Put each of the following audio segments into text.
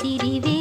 சிறிவே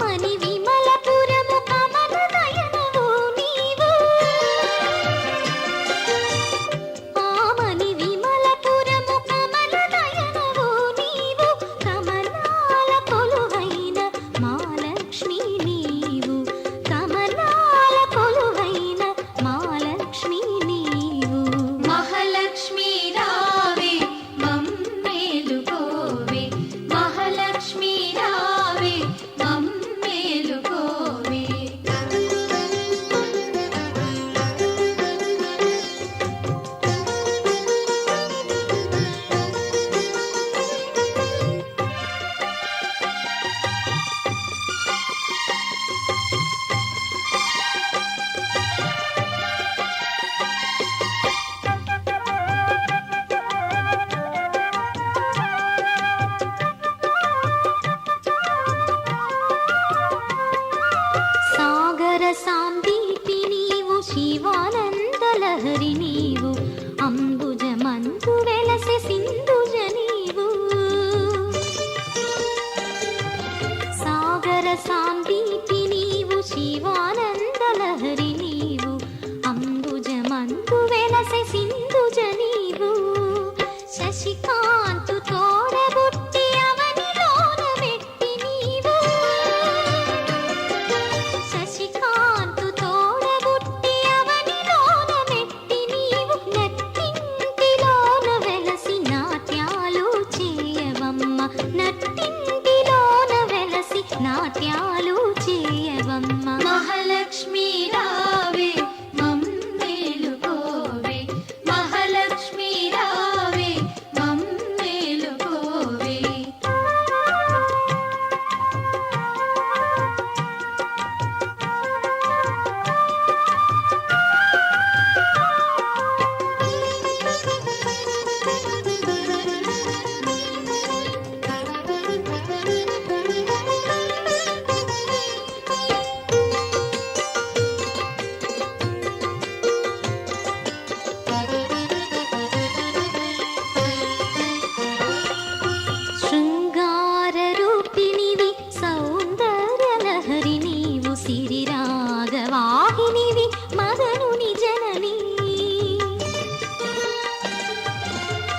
மணி சாந்தி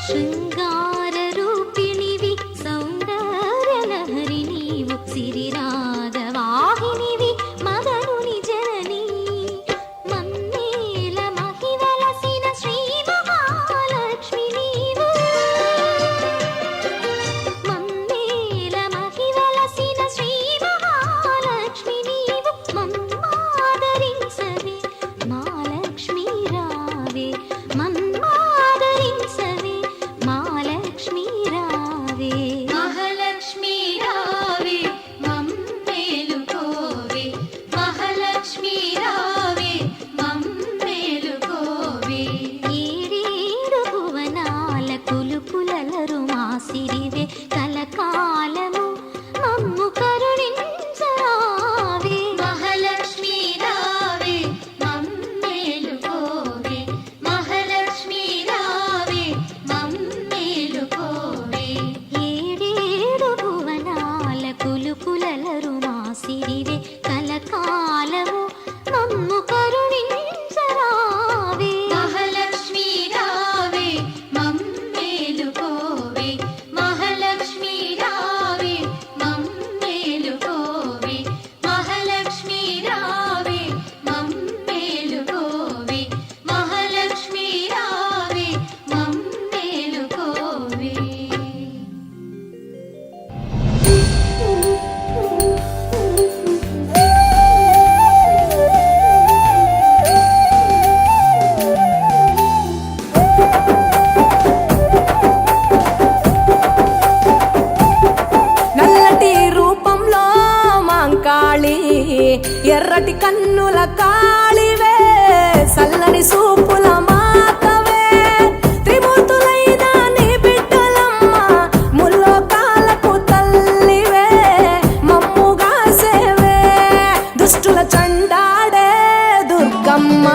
身高 కన్నుల కాళివే సల్లని సూపుల మాతవే. త్రిమూర్తులైన నీ బిడ్డలమ్మ ముల్లోకాలకు తల్లివే మమ్ముగా సేవే. దుష్టుల చండాడే దుర్గమ్మ.